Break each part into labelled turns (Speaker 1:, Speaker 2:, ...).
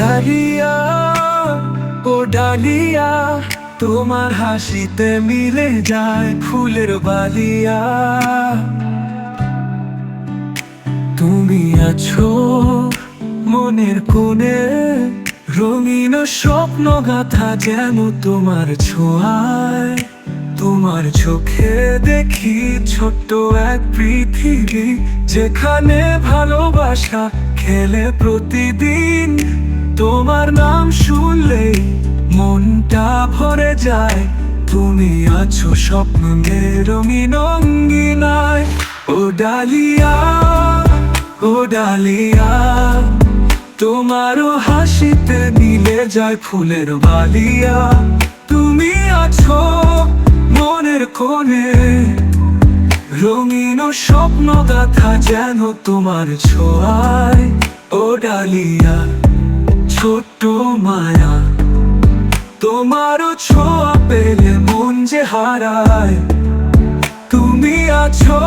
Speaker 1: Dahlia ও dahlia, তোমার হাসিতে মিলে যায় ফুলের বালিয়া। তুমি আছো মনের কোণে, রঙিন স্বপ্ন গাথা যেন তোমার ছোঁয়ায়। তোমার চোখে দেখি ছোট্ট এক পৃথিবী, যেখানে ভালোবাসা খেলে প্রতিদিন তোমার নাম শুনলে মনটা ভরে যায়। তুমি আছো স্বপ্নের রঙিন অঙ্গিনায়। ও ডালিয়া ও ডালিয়া, তোমারও হাসিতে মিলে যায় ফুলের বালিয়া। তুমি আছো মনের কোণে। রঙিন স্বপ্ন গাথা যেন তোমার ছোঁয়ায়। ও ডালিয়া, ছোট্ট মায়া, তোমারও ছোঁয়া পেলে মন যে হারায়। তুমি আছো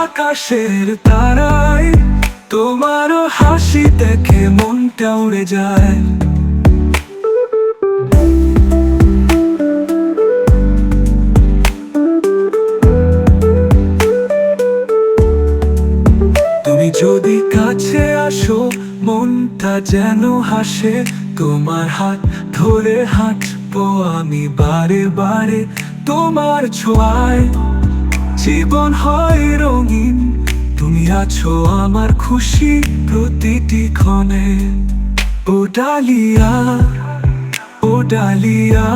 Speaker 1: আকাশের তারায়, তোমারও হাসি দেখে মনটা উড়ে যায়। যদি কাছে আসো, মনটা যেন হাসে, তোমার হাত ধরে হাঁটবো আমি বারে বারে তোমার ছোঁয়ায়। জীবন হয় রঙিন, তুমি আছো আমার খুশি প্রতিটি ক্ষণে। ও ডালিয়া ও ডালিয়া,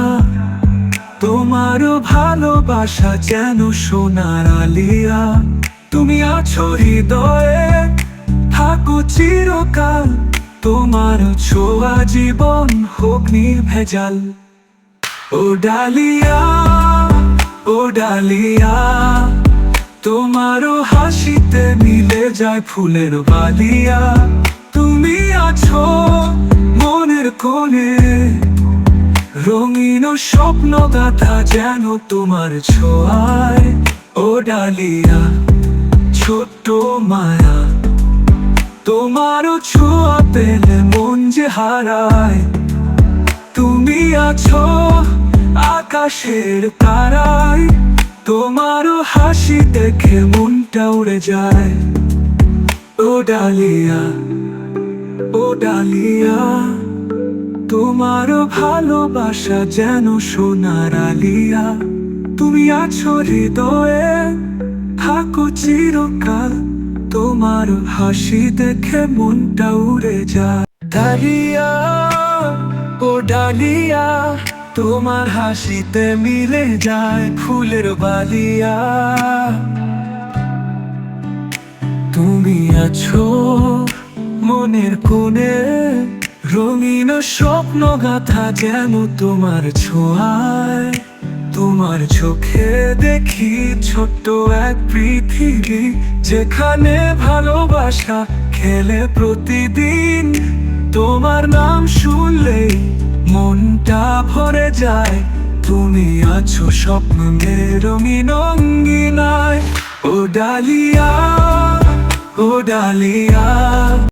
Speaker 1: তোমারও ভালোবাসা যেন সোনার আলিয়া। তুমি আছো হৃদয়ে, থাকো চিরকাল। তোমার ছোয়া জীবন হোক নির্ভেজাল। ও ডালিয়া ও ডালিয়া, তোমারও হাসিতে মিলে যায় ফুলের বালিয়া। তুমি আছো মনের কোণে, রঙিন স্বপ্ন গাথা যেন তোমার ছোঁয়ায়। ও ডালিয়া ছোট্ট মায়া, তোমারও ছোঁয়া পেলে মন যে হারায়। তুমি আছো আকাশের তারায়, তোমারও হাসি দেখে মনটা উড়ে যায়। ও ডালিয়া ও ডালিয়া, তোমারও ভালোবাসা যেন সোনার আলিয়া। তুমি আছো হৃদয়ে থাকো চিরকাল, তোমার হাসি দেখে মনটা উড়ে যায়। ডালিয়া ও ডালিয়া, তোমার হাসিতে মিলে যায় ফুলের বালিয়া। তুমি আছো মনের কোণে, রঙিন স্বপ্ন গাথা যেন তোমার ছোঁয়ায়। তোমার চোখে দেখি ছোট্ট এক পৃথিবী যেখানে ভালোবাসা খেলে প্রতিদিন। তোমার নাম শুনলে মনটা ভরে যায়। তুমি আছো স্বপ্নের রঙিন অঙ্গিনায় ও ডালিয়া ও ডালিয়া।